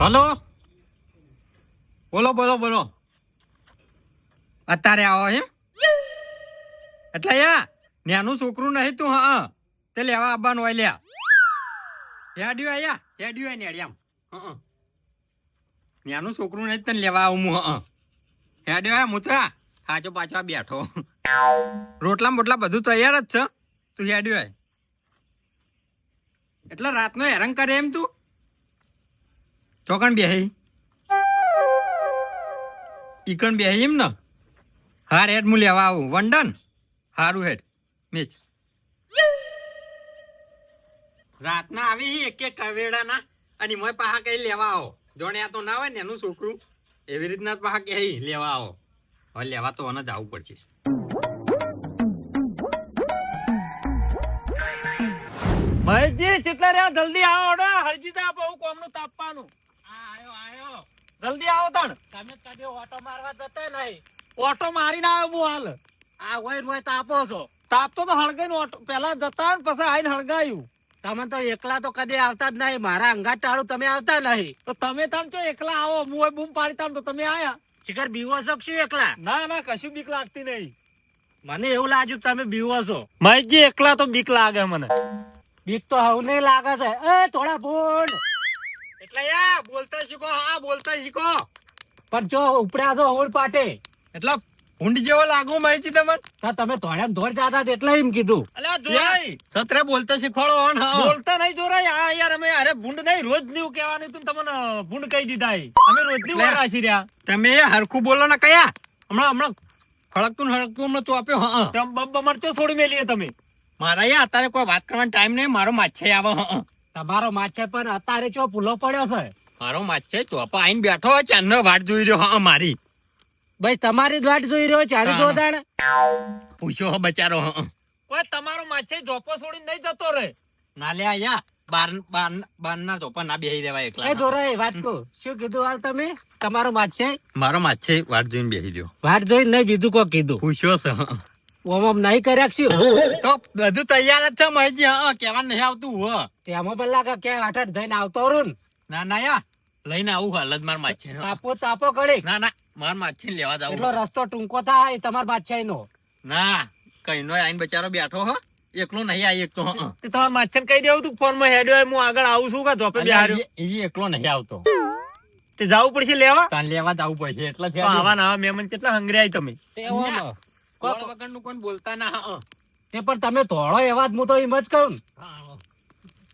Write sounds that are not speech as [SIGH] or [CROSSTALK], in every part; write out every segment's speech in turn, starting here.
Hello? બોલો બોલો બોલો. અત્યારે આવો એમ એટલે યા, ન્યાનું છોકરું નહીં તું, હા તે લેવા આવવાનું હોય લ્યા. હેડ્યું આયા હેડ્યું આય નેડ્યા આમ નાનું છોકરું નહીં તને લેવા આવું હું, હં હેડ્યો આયા મુતરા, સાચો પાછો બેઠો. રોટલા મોટલા બધું તૈયાર જ છે. તું હેડ્યો આય એટલે રાતનો હેરાન કરે એમ તું? ચોકણ બેહી ઈકણ બેહી એમ ને? હાર હેડ હું લેવા આવું. વંડન? હારું હેડ. મેચ. રાતના આવી એક એક કવેડાના અને મોય પાહા કઈ લેવા આવો. જોણે આ તો ના હોય ને એનું છોકરું. એવી રીતના પાહા કે લેવા આવો. હવે લેવા તો અને જ આવવું પડશે. મહેશજી કેટલા રહ્યા, જલ્દી આવો ઓડો હરજી તા બહુ કોમનું તાપવાનું. જલ્દી આવો તણ. તમે કદી ઓટો મારવા જતા નહીં ઓટો મારીને આવ્યો હું હાલ. આ હોય હોય તાપો છો. તાપતો તો હળગાઈને ઓટો પેલા જતા ને પછી આઈને હળગાયું. તમે તો એકલા તો કદી આવતા જ નહીં. મારા અંગાટ ટાળું તમે આવતા નહીં. તો તમે તમ તો એકલા આવો. હું હોય બૂમ પાડી તમ તો તમે આયા. શિખર બીવો છો શું એકલા? ના ના કશું બીક લાગતી નહીં. મને એવું લાગ્યું કે તમે બીવો છો. મહેશજી એકલા તો બીક લાગે મને. બીક તો હવ નહીં લાગે છે. એ થોડા ફોન એટલે યા બોલતા શીખો હા બોલતા શીખો. પણ જો ઉપડ્યા છો હોડ પાટે. એટલે ઊંડ જેવો લાગુ માહિતી તમને? હા તમે ધોળ્યા ધોળ જાતા એટલે એમ કીધું. અલ્યા જોરાઈ. સત્રે બોલતા શીખવાડો ઓન હા. બોલતા નહીં જોરાઈ. આ યાર અમે અરે ભૂંડ નહીં રોજ નહીં કહેવાનું તું તમને ભૂંડ કહી દીધા અમે રોજની. વારાશી રહ્યા તમે હરખું બોલો ને કયા? હમણાં હમણાં ખડકતું ને હડકતું હમણાં તું આપ્યો હા તમ બમ બમરચો છોડી મેલીએ તમે? મારા યા અત્યારે કોઈ વાત કરવાનો ટાઈમ નહીં મારો માછે આવે હા. તમારો માછે પણ અત્યારે ચો ભૂલો પડ્યો છે? મારો માછે ચોપા આઈને બેઠો ચાંદનો વાટ જોઈ રહ્યો હા મારી. ભાઈ તમારી જ વાટ જોઈ રહ્યો ચાલુ. જોદાણ પૂછ્યો બચારો હા. કોઈ તમારો માછે જોપો છોડીને નહીં જતો રે. ના લે આયા બાર બાર બાર ના ચોપા ના બેહી દેવા એ એકલા જોરાઈ વાત કો શું કીધું હાલ તમે? તમારો માછે મારો માછે વાટ જોઈને બેહી રહ્યો. વાટ જોઈ નહીં બીજું કોઈ કીધું. પૂછ્યો છે હા. ઓમ નહીં કર્યા કે તો બધું તૈયાર જ છે મહેશજી હા કેવાનું નહીં આવતું હો. તેમાં પેલા કે ક્યાં આઠ જઈને આવતો રૂન ના. ના યા. લઈને આવું હાલત માર માછે તાપો તાપો કડી ના ના માર માછે લેવા જાવ એટલો રસ્તો ટૂંકો થાય તમાર બાદશાહી નો ના કઈ નો આઈને બચારો બેઠો હો. એકલો નહીં આ એક તો તમારા માછે કહી દેવું તું ફોનમાં હેડ્યો હું આગળ આવું છું કે જોપે બેહાર્યો? ઈ એકલો નહીં આવતો. તે જવું પડશે લેવા? તાન લેવા જ આવવું પડશે એટલે આવા ના મેમન કેટલા હંગરી તમે? તેવામાં કોક વગરનું કોઈ બોલતા ના તે પણ તમે ધોળો એવા જ હું તો એમ જ કહું. ને.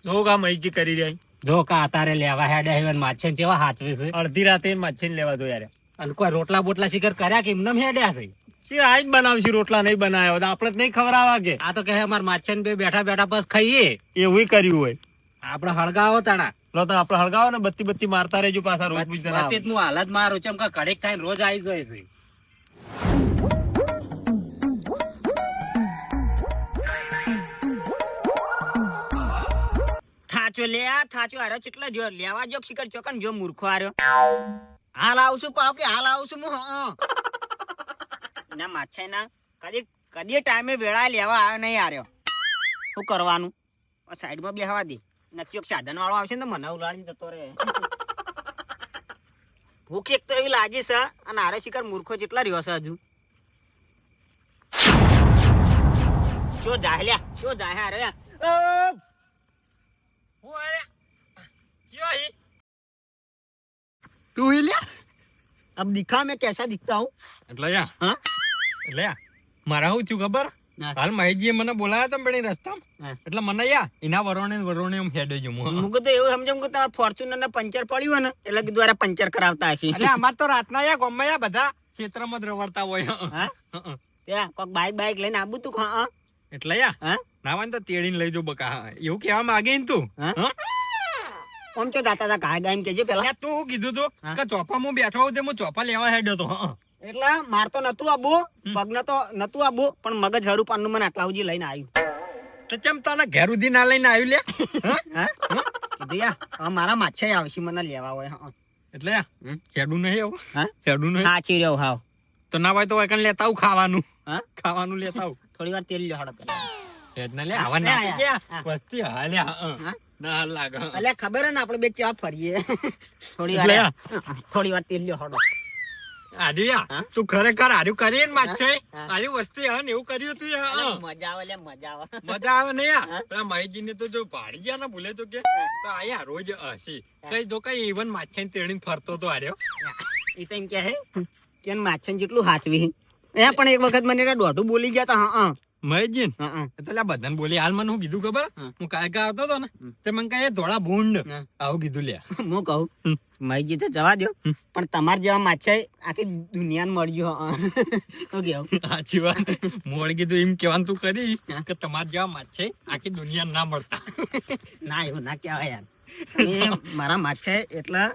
જો કા મહીજી કરી રહ્યા જો કા તારે લેવા હેડે હેવન માછે ને હાચવે છે. અડધી રાતે માછે લેવા દો યાર. અને કોઈ રોટલા બોટલા શિખર કર્યા કે એમને હેડ્યા છે? શી આજ બનાવશું રોટલા નહીં બનાવ્યો તો આપણે જ નહીં ખવડાવવા કે. આ તો કહે અમાર માછે ને બે બેઠા બેઠા બસ ખાઈએ. એવું કર્યું હોય. આપડે હળગાવો તાણા. લો તો આપણે હળગાવો ને બત્તી બત્તી મારતા રહેજો પાછા રોજ પૂછતા ના હાલ જ મારું કે કડેક થાય રોજ આવી જાય છે. થાચો લે, આ થાચો આરો ચેટલા જો, લેવા જો શિકર ચોકન જો મૂર્ખો આર્યો હાલ આવશું પાવ કે હાલ આવશું હું ના, માછાઈ ના, કદી કદી ટાઈમે વેળા લેવા આવ્યો નહીં આર્યો શું કરવાનું? સાઈડમાં બેહવા દે. નક્કી સાધન વાળો આવશે ને મને ઉલાડી જતો રે ભૂખ એક તો એવી લાગી છે, અને આરે શિખર મૂર્ખો જેટલા રહ્યો છે હજુ? શું જાય લ્યા શું જાય હારે હું આયા. કયો હી? તું હી લ્યા? अब दिखा मैं कैसा दिखता हूँ એટલે યા હા? એટલે યા મારા શું થયું ખબર હા. હાલ મહેશજીએ મને બોલાવ્યો તો પેલી રસ્તામાં હા. એટલે મને યા એના વરોણે ને વરોણે એમ હેડે જો હું મુકે તો એવું સમજમ કે તમારા ફોર્ચ્યુનર ને પંચર પડ્યું હોય ને એટલે કીધું અરે પંચર કરાવતા હશે એટલે અમાર તો રાતના યા ગમે યા બધા ક્ષેત્રમાં જ રવડતા હોય હા હં. ત્યાં કોક બાઈક બાઈક લઈને આવું તું હા એટલે યા હા ના હોય તો તેડીને લઈ જો બકા. એવું કેવા માંગે ને તું. આમ તો દાતા તા ગાય ગાય કેજે પેલા. તું શું કીધું તું? કે ચોપા હું બેઠો હોઉં તે હું ચોપા લેવા હેડ્યો તો એટલે માર તો નતું આબુ પગને તો નતું આબુ પણ મગજ હરું પાનનું મને આટલા ઉજી લઈને આવ્યું. તો ચમ તને ઘેર ઉધી ના લઈને આવ્યું લે? કીધું યા મારા માછે આવશે મને લેવા હોય હા. એટલે હેડું નહીં આવું? હા? હેડું નહીં? સાચી રહ્યો હાવ તો ના હોય તો એકન લેતા આવું ખાવાનું. હા? ખાવાનું લેતા આવું. થોડી વાર તેલ લ્યો હડો પેલા. અલ્યા ખબર ને આપણે બે ચા ફરીએ. થોડી વાર. થોડી વાર તેલ હડો આર્યા, તું ખરેખર આર્યું કરી ને માછે? આર્યું વસ્તી હા એવું કર્યું તું. મજા આવે લે મજા આવે. મજા આવે ને? પેલા મહેશજી ને તો જો ભાડી ગયા ને ભૂલે તો કે. તો આયા રોજ હસી. કઈ જો કઈ ઇવન ને તેડીને ફરતો તો આર્યો. એ તો એમ કે હે કે માછે જેટલું હાચવી એ પણ એક વખત મને દોઢું બોલી ગયા તા હા. મહેશજી તો લ્યા બધાને બોલી હાલ મને હું કીધું ખબર? હું. હું કાયકા આવતો હતો ને. તે મને કહે ધોળા ભૂંડ. આવું કીધું લ્યા. [LAUGHS] હું કહું મહેશજી તો જવા દો પણ તમાર જેવા માછા આખી દુનિયાને મળ્યો [LAUGHS] કે સાચી વાત. મોડ કીધું એમ કેવાનું તું કરી. કે તમારે જેવા માછા આખી દુનિયા ના મળતા. [LAUGHS] ના એવું ના કહેવાય યાર. એ મારા માછા એટલા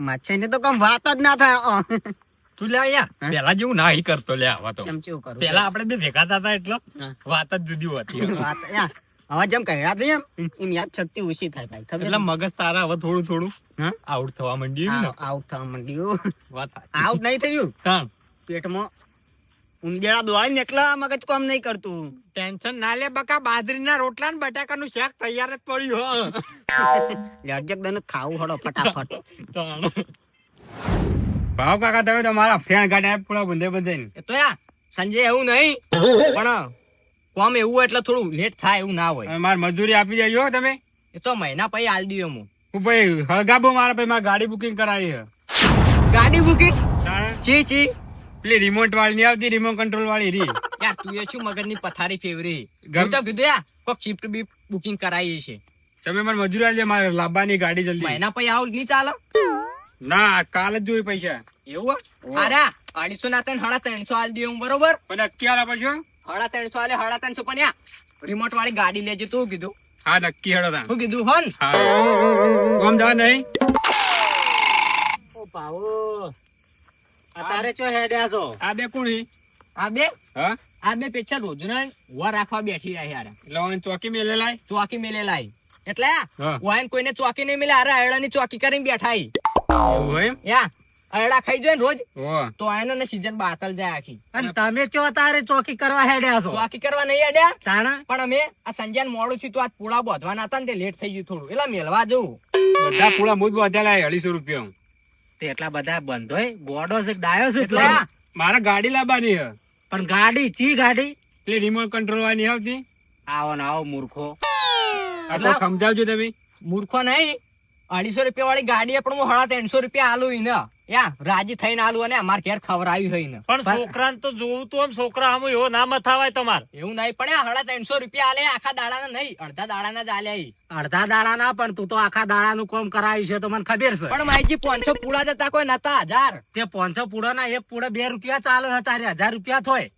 માછા ને તો કમ વાત જ ના થાય. તું લ્યા અહીંયા. પેલા જેવું ના કરતો લે આવા તો પેલા આપણે બે ભેગા થતા એટલો વાત જ જુદી હતી વાત હવે જેમ કહ્યા થઈ એમ. એમ યાદ શક્તિ ઓછી થાય ભાઈ ખબર એટલે મગજ તારા હવે થોડું થોડું આઉટ થવા માંડ્યું આઉટ થવા માંડ્યું. વાત આઉટ નહીં થયું? પેટમાં ઉંદેડા દોડીને એટલા મગજ કામ નહીં કરતું. ટેન્શન ના લે બકા બાજરીના રોટલા ને બટાકાનું શાક તૈયાર જ પડ્યું હા. લડજક દન ખાવું હડો ફટાફટ. ભાવ કાકા તમે તમારા ફ્રેન્ડ ગાડા પૂરા બંધે બંધે તો યા સંજય એવું નહીં પણ કોમ એવું એટલે થોડું લેટ થાય એવું ના હોય. મારે મજૂરી આપી દેજો તમે. એ તો મહિના પછી આલ દઈએ હું. હું ભાઈ હળગાબો મારા ભાઈ મારે ગાડી બુકિંગ કરાવી છે. ગાડી બુકિંગ ચી ચી પેલી રિમોટ વાળી નહીં આવતી રિમોટ કંટ્રોલ વાળી રી યાર તું એ શું મગજની પથારી ફેવરી? ગમ- તો કીધું યાર કોક શિફ્ટ બી બુકિંગ કરાવી છે. તમે મને મજૂરી આપજો મારે લાંબાની ગાડી જલ્દી. મહિના પછી આવું નહીં ચાલે? ના કાલ જ જોઈ પૈસા. એવું અરે અઢીસો ના ત્રણ સાડા ત્રણસો આલ દઉં બરોબર? પણ અત્યારે પછી સાડા ત્રણસો આલે સાડા ત્રણસો પણ યા રિમોટ વાળી ગાડી લેજે તું કીધું. હા નક્કી હેડો તા શું કીધું હોન? કોમ જા નહીં? ઓ ભાવો. અતારે ચો હેડ્યા છો? આ બે કુણી આ બે? હા? આ બે પેચા રોજના ઊભા રાખવા બેઠી રહ્યા યાર એટલે ઓને ચોકી મેલે લાય? ચોકી મેલે લાય. એટલે ઓન કોઈને ચોકી નહીં મિલે અરે હેડાની ચોકી કરીને બેઠા ઈ. એવું હોય એમ? યા ખાઈ જાય રોજ? તો આયનો ને સીઝન બાતલ જાય આખી. અને તમે ચો તારે ચોકી કરવા હેડ્યા છો? ચોકી કરવા નહીં હેડ્યા? તાણા? પણ અમે આ સંજ્ઞાન મોડું છું તો આજ પૂળા બોધવાના હતા ને તે લેટ થઈ ગયું થોડું. એટલે મેળવા જવું. બધા પૂરા મૂજ વધેલા અઢીસો રૂપિયા તે એટલા બધા બંધોય ગોડો છે ડાયો છે એટલે મારે ગાડી લાવવાની પણ ગાડી ચી ગાડી? પેલી રિમોટ કંટ્રોલ વાળી આવતી? આવો ને આવો મૂર્ખો. એટલે સમજાવજો તમે. મૂર્ખો નહીં. અઢીસો રૂપિયા વાળી ગાડી પણ હું હળા ત્રણસો રૂપિયા આલુ ને. યા રાજી થઈને આલુ અને અમાર ઘેર ખવડાવ્યું હોય ને. પણ છોકરાને તો જોવું તું આમ છોકરા આમ એવો ના મથાવાય તમાર. એવું નહીં પણ હળા ત્રણસો રૂપિયા આલે આખા દાડાના નહીં અડધા દાડાના જ આલ્યા. અડધા દાડાના પણ તું તો આખા દાડાનું કોમ કરાવી છે તો મને ખબર છે. પણ માહિતી પાંચસો પૂડા જતા કોઈ નતા હજાર. તે પાંચસો પૂડા ના એક પૂડા બે રૂપિયા ચાલે હતા હજાર રૂપિયા થોય.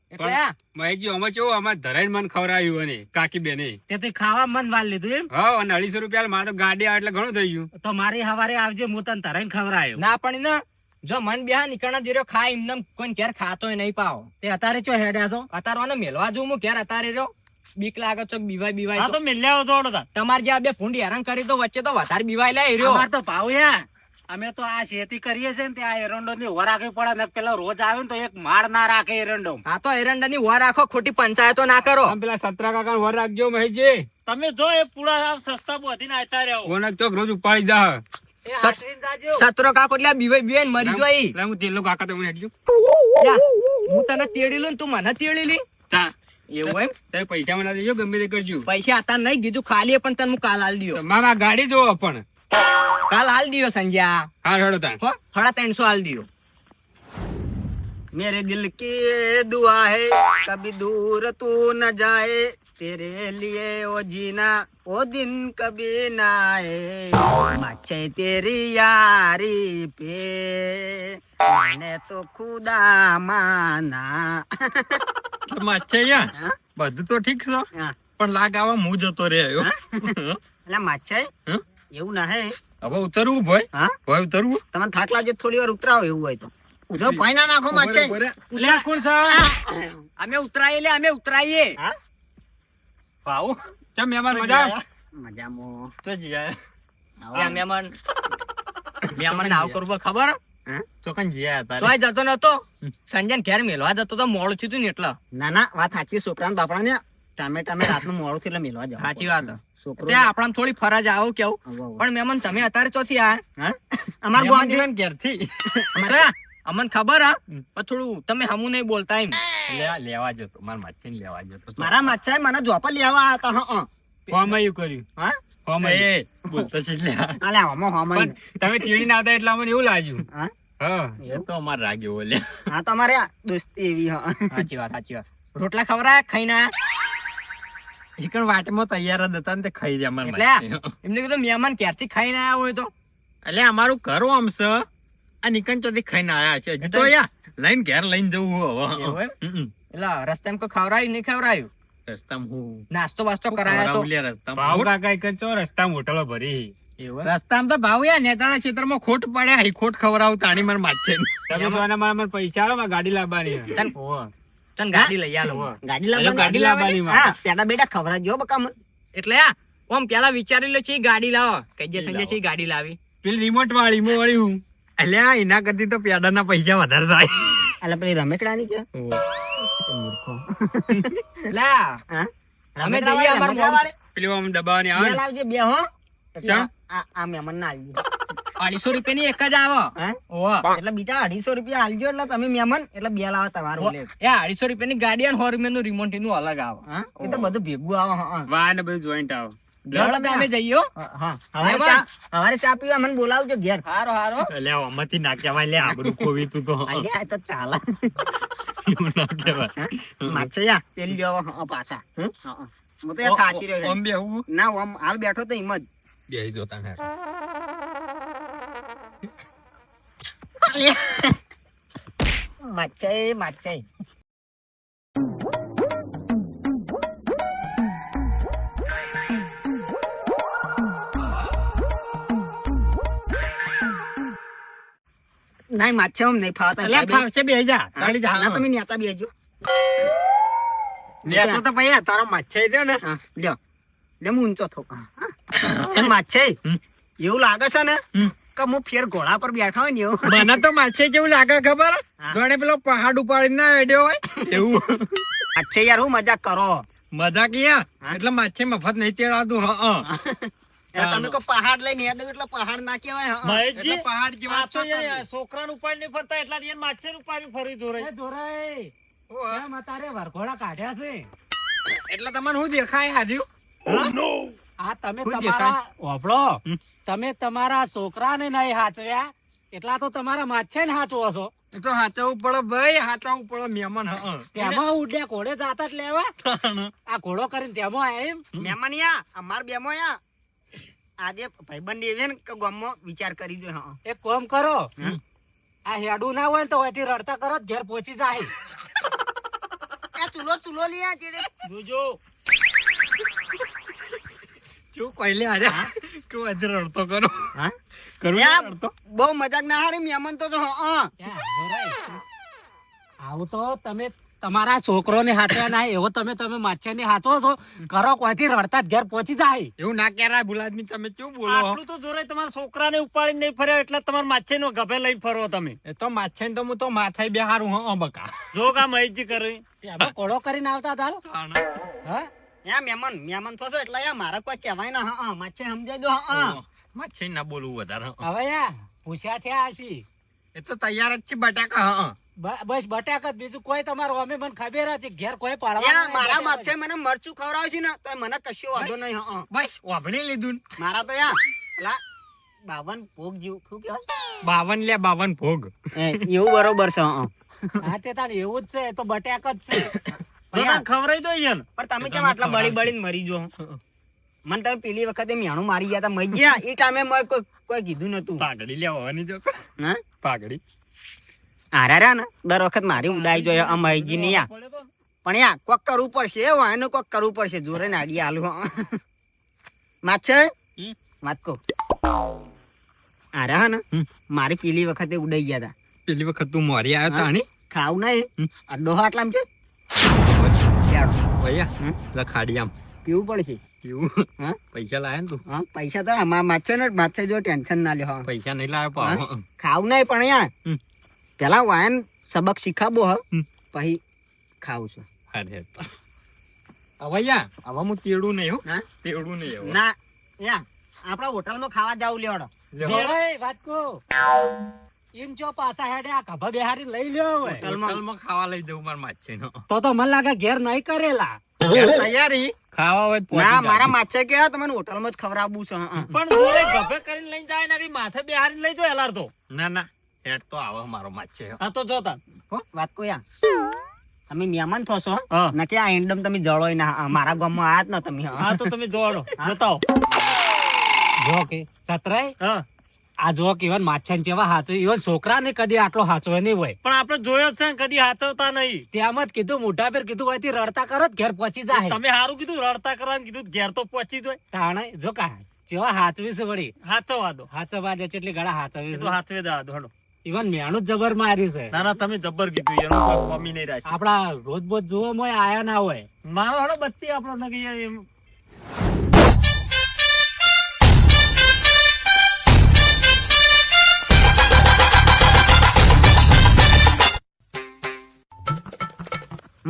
મહેશજી અમે અમારે મને ખવડાવ્યું અને કાકી બેને તે ખાવા મન વાલ લીધું એમ? હા અને અઢીસો રૂપિયા મારે તો ગાડી આવે એટલે ઘણું થઈ ગયું. તો મારી હવારે આવજે હું તને ખવડાયો. ના પણ ના. જો મન બેહા નીકળના જીરો ખાય એમને કોઈ ઘેર ખાતોય નહીં પાવો. તે અત્યારે ચો હેડ્યા છો? અત્યારે મેલવા જવું હું ઘેર અતારે રહ્યો. બીક લાગે છો બીવાય બીવાય તો. મેલ્યા તમારે જે આ બે ફૂંડી હેરાન કરી તો વચ્ચે તો વધારે બીવાય લે રહ્યો. તો ભાવ યાર અમે તો આ ખેતી કરીએ છે ને ત્યાં એરંડો ની ઓર રાખવી પડે ને પેલા રોજ આવે ને તો એક માળ ના રાખે એરંડો હા તો એરંડા ની ઓર રાખો ખોટી પંચાયતો ના કરો. પેલા સતરા કાકા વર રાખજો મહેશજી. તમે જો એ પૂરા સસ્તા બોધીને આવતા રહ્યો ઓનક ચોક રોજ ઉપાડી જા સતરો કાકો એટલે બીવાય બીવાય ને મરી ગઈ. એટલે હું તેલો કાકા તમને હેડજો હું તને તેડી લઉં ને તું મને તેડી લી. તા. એવું એમ? તમે પૈસા મને દેજો ગમે તે કરજો. પૈસા હતા નહીં કીધું ખાલી પણ તને હું કાલ આલ દિયો. મારા ગાડી જોવો પણ. કાલ હાલ દિયો સંજ્યા હા હેડો તા હો સાડા ત્રણસો હાલ દિયો मेरे दिल की दुआ है कभी दूर तू न जाए तेरे लिए वो जीना वो दिन कभी ना आए माचे तेरी यारी पे मैंने तो खुदा माना માછે યાર હા? બધું તો ઠીક છે હા. પણ લાગ આવા હું જતો રહ્યો એટલે [LAUGHS] માછે હા? એવું ના હે. હવે ઉતરવું ભાઈ. હા? ભાઈ ઉતરવું. તમે થાક લાગે થોડી વાર ઉતરાવો એવું હોય તો. જો ભાઈ નાખો માછે. લે કોણ સા અમે ઉતરાઈએ લે અમે ઉતરાઈએ. ભાવ ચમ મહેમાન મજા મજામાં. તો જીયા. લે મેમન મેમન આવ કરવું ખબર? ચોકન જીયા. તોય જતો નતો. સંજન ઘેર મેલવા જતો તો મોડું થયું ને એટલે. ના ના વાત સાચી છોકરા બાપડા ને ટામે ટામે રાતનું મોડું થી એટલે મેળવા જાવ સાચી વાત. છોકરો ત્યાં થોડી ફરજ આવો કેવું પણ મેમન તમે અત્યારે ચોથી આ અમાર ગોમથી જેવાને ઘેરથી? અમારે અમને ખબર હા પણ થોડું તમે હમું નહીં બોલતા એમ. લેવા જતો મારા માછીને લેવા જતો મારા માછાએ મને જોપા લેવા હા કર્યું. હા? બોલતો છે અલે તમે ના આવતા એટલે અમને એવું લાગ્યું. હા? હા. એ તો અમાર રાગ એવો લે હા તમારે આ દોસ્તી એવી હા. સાચી વાત. રોટલા ખવડાય ખાઈને આયા? એકણ વાટમાં તૈયાર જ હતા ને તે ખાઈ જાય અમારે એટલે એમને કીધું મહેમાન ક્યારથી ખાઈને આવ્યા હોય તો એટલે અમારું ઘર આમ છે આ નિકન ચોથી ખાઈને આયા છે હજુ તો યા લઈને ઘેર લઈને જવું હવે રસ્તા એમ? હમ. એટલે રસ્તામાં કોઈ ખવડાયું નહીં ખવડાયું રસ્તામાં હું નાસ્તો વાસ્તો કરાયો તો રસ્તામાં. ભાવ કાકા એક ચો છો રસ્તા હોટલો ભરી? રસ્તામાં તો ભાવ યા નેતાણા ક્ષેત્રમાં ખોટ પડ્યા હી ખોટ ખવડાવું તાણી માર માછે તમે સોના મારા મને પૈસા આલો ગાડી લાવવાની. તન-. તને ગાડી લઈ આલો ગાડી લાવવાની ગાડી લાવવાની માં. હા. પેડા બેટા ખવડાવજો બકા મને એટલે આ ઓમ પેલા વિચારી લો છે ગાડી લાવો. કઈ જે સંજય છે ગાડી લાવી. પેલી રિમોટ વાળી મો વાળી હું. એટલે આ એના કરતી તો પેડાના પૈસા વધારે થાય. એટલે પેલી રમેકડાની કે? આ અમે રમેકડા જઈએ અમાર. પેલી ઓમ દબાવવાની આવે લાવજે બે હો. આ આ મહેમાન ના આવી અઢીસો રૂપિયાની એક જ આવો. એટલે બીજા અઢીસો રૂપિયા આલજો એટલે તમે મેમન એટલે બે લાવો તમારું એ અઢીસો રૂપિયાની ગાડી અને સો રૂપિયાનું રિમોટનું અલગ આવો. એ તો બધું ભેગું આવે વાહ ને બધું જોઈન્ટ આવે. ના ના ના આમ હાલ બેઠો તો એમ જ. બે જોતા માછાઈ માછાઈ નહીં માછા આમ નહીં ફાવતા એટલે ફાવશે બે જા તાળી જા ના તમે નેતા બેજો નેસો તો ભાઈ તારો માછે છે ને લ્યો લે હું ઊંચો થો હા માછાઈ એવું લાગે છે ને. કે હું ફેર ઘોડા પર બેઠો હોય ને એવું. મને તો માછે જેવું લાગે ખબર? હા. પેલો પહાડ ઉપાડી ના અડ્યો હોય? એવું. માછે યાર હું મજાક કરો. મજાક યા? એટલે માછે મફત નહીં તેડાતું હ હ. તમે કો પહાડ લઈને હેડો એટલે પહાડ ના કહેવાય હા. મહેશજી પહાડ જેવા તો યાર છોકરાનું ઉપાડી નહીં ફરતા એટલા ઉપાડી ફરી જોરાય. એ ધોરાઈ, કેમ અતારે વરઘોડા કાઢ્યા છે? એટલે તમને હું દેખાય હાર્યું આ તમે તમારા હોભળો તમે તમારા છોકરાને નહીં હાચવ્યા. એટલા તો તમારા માછે ને હાચવો છો. તો હાચવું પડે ભાઈ હાચવું પડે મહેમાન. તેમાં ઉડ્યા ઘોડે જાતા જ લેવા. આ ઘોડો કરીને તેમાં આયા એમ. મહેમાન યા અમાર બેમો યા આજે ભાઈબંધ એવે ને કે ગામમાં વિચાર કરી દો હા. એક કોમ કરો. આ હેડું ના હોય તો અહીંથી રડતા કરો ઘેર પહોંચી જાય. ચૂલો ચૂલો લઈ આ જોજો. શું કોઈલે આજે? કે આજે રડતો કરો હા? કરું રડતો? બહુ મજાક ના હારી મહેમાન તો જો હા આવું તો તમે તમારા છોકરોને હાચવ્યા ના એવો તમે તમે માછીને હાચવો છો. કરો કોઈથી રડતા જ ઘેર પહોંચી જાય. એવું ના કહેરા ભૂલાદમી તમે શું બોલો? આટલું તો જોરાય તમારા છોકરાને ઉપાડી નહીં ફર્યો એટલે તમારા માછરનો ગભે લઈ ફરો તમે. એ તો માછે તો હું તો માથાય બેહારું હ હ બકા. જો કા મહેશજી કરી ઘોડો કરીને આવતા હતા હા? યા મહેમાન મહેમાન થશો એટલે યા મારે કોઈ કહેવાય ના હા માછે સમજાઈ દો હા માછે ના બોલવું વધારે હવે યા પૂછ્યા થયા હશી એ તો તૈયાર જ છે બટાકા હ. બસ બટાકા જ બીજું કોઈ તમારો અમે મને ખબર હતી ઘેર કોઈ પાડવા મારા માછે મને મરચું ખવડાવે છે ને તો મને કશું વાંધો નહીં હા બસ વાપરી લીધું. મારા તો યા લા બાવન ભોગ જેવું શું કહેવાય? બાવન લે બાવન ભોગ. એવું બરોબર છે હા હા. તે તાર એવું જ છે તો બટાક જ છે. બધાને ખવડાવી દો પણ તમે કેમ આટલા બળી બળીને મરી જો મને તમે પેલી વખતે મેણું મારી ગયા તા મરી ગયા. એ ટાઈમે મેં કોઈ કોઈ કીધું નતું પાઘડી લેવાની જો હા? પાઘડી. હારા રહ્યા ને? દર વખત મારી ઉડાઈ જોઈએ અમાઈજી ને યા. પણ યા કોક કરવું પડશે. એવું એનું કોક કરવું પડશે. જોરે નાડી આલુ માત છે? હમ. માત કો હારા હા ને? મારી પેલી વખતે ઉડાઈ ગયા હતા પેલી વખત તું મોરી આવ્યો? તાણી ખાવું. નહીં. અડ્ડો આટલામ છે? ભૈયા હમ? લખાડી આમ પીવું પડશે હા? પૈસા લાયા ને તું? હા પૈસા તો આમાં ને માત જો ટેન્શન ના લ્યો પૈસા નહીં લાવ્યો પાવ ખાવું નહીં પણ યાર. પેલા વાયન સબક શીખાબો હ. હમ. પછી ખાવું છું. અરે હવે હવે હું તેડું નહીં હો. તેડું નહીં ના યા આપણે હોટલમાં ખાવા જાવ લેવડો. વાત વાતકો એમ જો પાછા હેડે આ કભા બેહારી લઈ લ્યો હવે. હોટલમાં હોટલમાં ખાવા લઈ જવું મારા માછીનો તો તો મને લાગે ઘેર નહીં કરેલા. તૈયારી? ખાવા હોય ના મારા માછે કે તમને હોટલમાં જ ખવડાવવું છે. પણ જોડે ગભે કરીને લઈ જાય ને માથે બેહારીને લઈ જો એલાર તો ના ના હેડ તો આવો મારો માછે હા તો જોતા વાત કોઈ યા તમે મહેમાન થશો હા. ના કે આ એન્ડમ તમે જળો ના મારા ગામમાં આયા જ ના તમે હા. તો તમે જોડો બતાવો. જો કે સતરાય હા. આ જો કેવા માછન જેવા હાચો ઈવન છોકરા ને કદી આટલો હાચો નહીં હોય. પણ આપણે જોયો છે ને કદી હાચવતા નહીં. તેમ જ કીધું મોટા પેર કીધું હોય રડતા કરો ઘેર પહોંચી જાય. તમે સારું કીધું રડતા કરવા કીધું ઘેર તો પહોંચી જાય તાણે જો કા જેવા હાચવી છે વળી. હાચવા દો. હાચવા દે એટલે ગળા હાચવી તો હાચવે દા હડો. ઇવન મેણું જબર માર્યું છે. ના ના તમે જબર કીધું એનો કમી નહીં રાખી આપડા રોજ બોજ જોવો મોય આયા ના હોય. મારો હડો બચ્ચી આપણો ને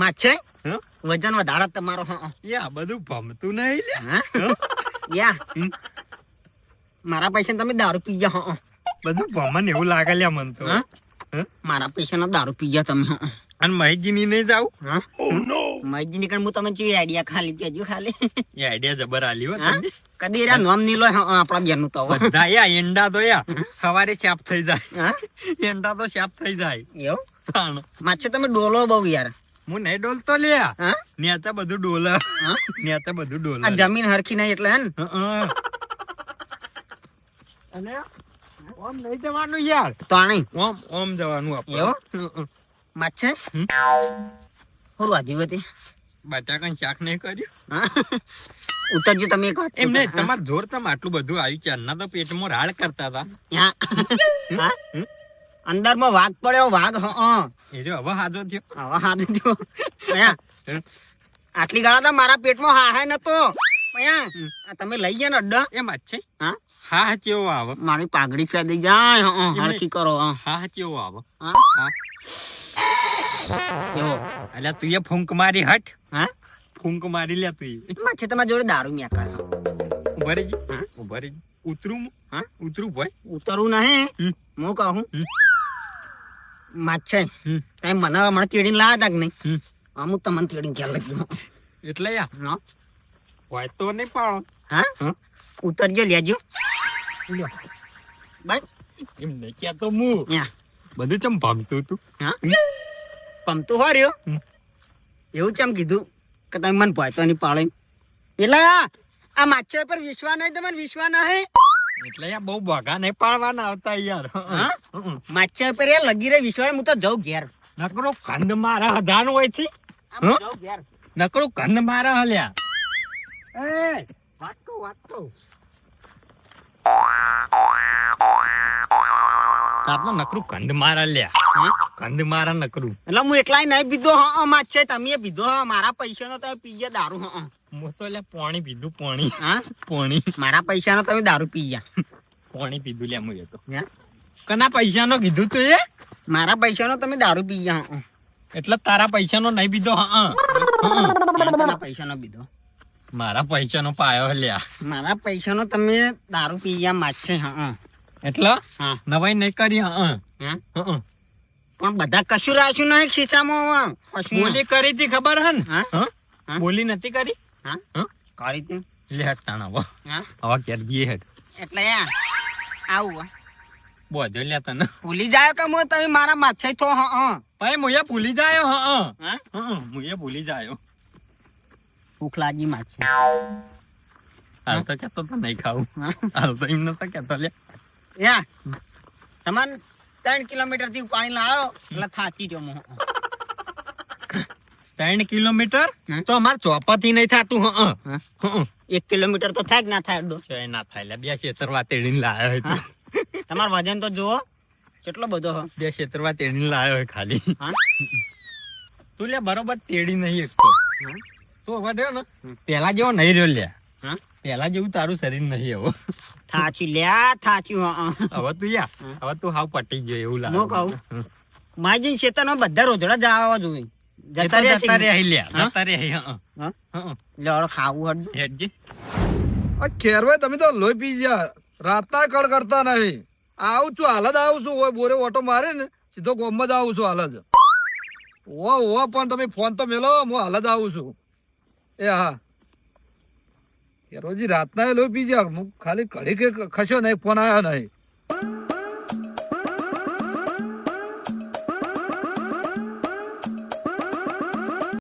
માછે વજન વધારા તમારો. યા બધું ભમતું નહીં યા. મારા પૈસા તમે દારૂ પી ગયા. બધું ભમન એવું લાગે લ્યા મન તો. મારા પૈસા દારૂ પી ગયા તમે. અને મહીજીની નહીં જાવ હા? કણ હું તમે જે આઈડિયા ખાલી કેજો ખાલી. એ આઈડિયા જબર આલી હો હા? કદી રા નોમ નહીં લો આપણા બેનનું તો. હવે. બધા યા એંડા તો યા સવારે શેફ થઈ જાય. હા? એંડા તો શેફ થઈ જાય. એવું? માછે તમે ડોલો બહુ યાર. હું નહીં ડોલતો લ્યા. હા? નેતા બધું ડોલે. હા? નેતા બધું ડોલે. જમીન હરખી નહીં એટલે અને ઓમ નહીં જવાનું યાર. તાણી ઓમ ઓમ જવાનું આપણે. માછે હમ. થોડું વાજી શાક નહીં કર્યું? હા? ઉતરજો તમે એક વાત એમ નહીં તમારે જોર તમે આટલું બધું આવ્યું છે. ના તો પેટમાં રાળ કરતા હતા. હા. અંદરમાં વાઘ પડ્યો વાઘ હં એ જો હવે હાજો થયો. હવે હાજો થયો. આટલી ગાળા તો મારા પેટમાં હા હા નતો. આ તમે લઈ ગયા ને અડ્ડા? એમ જ છે. હા? કેવો આવે? મારી પાઘડી ફેદી જાય હરખી કરો હા. કેવો આવે? એટલે તું એ ફૂંક મારી હટ. હા? ફૂંક મારી લે તું માછે તમારી જોડે દારૂ મેં ઊભા રહી જી. હા? ઊભા ઉતરું હા? ઉતરું ભાઈ. ઉતરવું નહીં. હું કહું. માછે. તમે મને હમણાં તેડીને લાયા તા કે નહીં. અમુક તમને તેડીને ક્યાં લખ્યું એટલે યા? હા. હોય તો નહીં પાડો. હા? હા? ઉતરજો લેજો. ભાઈ બસ. એમ નહીં કહેતો હું યા. બધું ચમ ભાગતું તું હા? પમતું હો રહ્યો? એવું ચમ કીધું કે તમે મને ભોયતો નહીં પાડો. એટલે આ માછો પર વિશ્વાસ નહીં તમારે વિશ્વાસ નહીં. એટલે યા બહુ બગા નહીં પાડવાના આવતા યાર. માચર પર લગી રહી વિશ્વાસ હું તો જઉં ઘેર. નકરો કંદ મારા હધાન હોય છે. નકરું કંદ મારા હલ્યા. એ વાત કહું વાત કહું. તાપનો નકરું કંદ મારા લ્યા. હા? કંદ મારા નકરું. એટલે હું એકલાય નહીં પીધો હા માછે તમે પીધો હા મારા પૈસાનો તમે પીજે દારૂ હા હું. તો લે પાણી પીધું પાણી. હા? પાણી. મારા પૈસાનો તમે દારૂ પી ગયા. પાણી પીધું લે હું એ તો. હે? કના પૈસાનો કીધું તું એ? મારા પૈસાનો તમે દારૂ પી ગયા હા એટલે તારા પૈસાનો નહીં પીધો હા મારા પૈસાનો પીધો. મારા પૈસાનો પાયો લ્યા. મારા પૈસાનો તમે દારૂ પી ગયા માછે હા. એટલે? નવાઈ નહીં કરી હા. પણ બધા કશું રાખ્યું નહીં ખિસ્સામાં બોલી કરી હતી ખબર હે ને? બોલી નથી કરી? કરી હતી. લે હેડ તાણ હવે. ઘેર જઈએ હેડ. એટલે આવું બોજો લે તને. ભૂલી જાય કે મો તમે મારા માથે છો હા હા. ભાઈ મુએ ભૂલી જાયો હા હા. મુએ ભૂલી જાયો. ભૂખ લાગી માછી હાલ તો કેતો તો નહીં ખાવું? હાલ તો એમ નતો કેતો લે. યા તમારે ત્રણ કિલોમીટરથી પાણી લાવો એટલે થાકી ગયો હું. ત્રણ કિલોમીટર. તો અમાર ચોપાથી નહીં થાતું હા એક કિલોમીટર તો થાય ના થાય અડધો છે ના થાય લે બે છેતરવા તેડીને લાયો હોય તમાર વજન તો જુઓ કેટલો બધો હો. બે છેતરવા તેડીને લાયો હોય ખાલી. હા. તું લે બરોબર તેડી નહીં એકતો તું હવે ને પેલા જેવો નહીં રહ્યો લે. હા. પેલા જેવું તારું શરીર નહીં હવે થાચ્યું લ્યા થાચ્યું હવે તું યા હવે તું હાવ પટી ગયો એવું હું લાગે કહું માજી ખેતરમાં બધા રોજડા જવા જોઈએ જતા રે જતા રે અહીં લ્યા જતા રે અહીં હા? હં. હં. લેવડો ખાવું હડું. હેડજી. આ ખેરભાઈ તમે તો લોહી પી ગયા. રાતના કળ કરતા નહીં. આવું છું હાલ જ આવું છું. ઓય બોરે ઓટો મારે ને સીધો ગોમ જ આવું છું હાલ જ. ઓ ઓ પણ તમે ફોન તો મેલો હું હાલ જ આવું છું. એ હા. ખેરોજી રાતના લોહી પી ગયા હું ખાલી ઘડી કે ખસ્યો નહીં ફોન આવ્યો નહીં.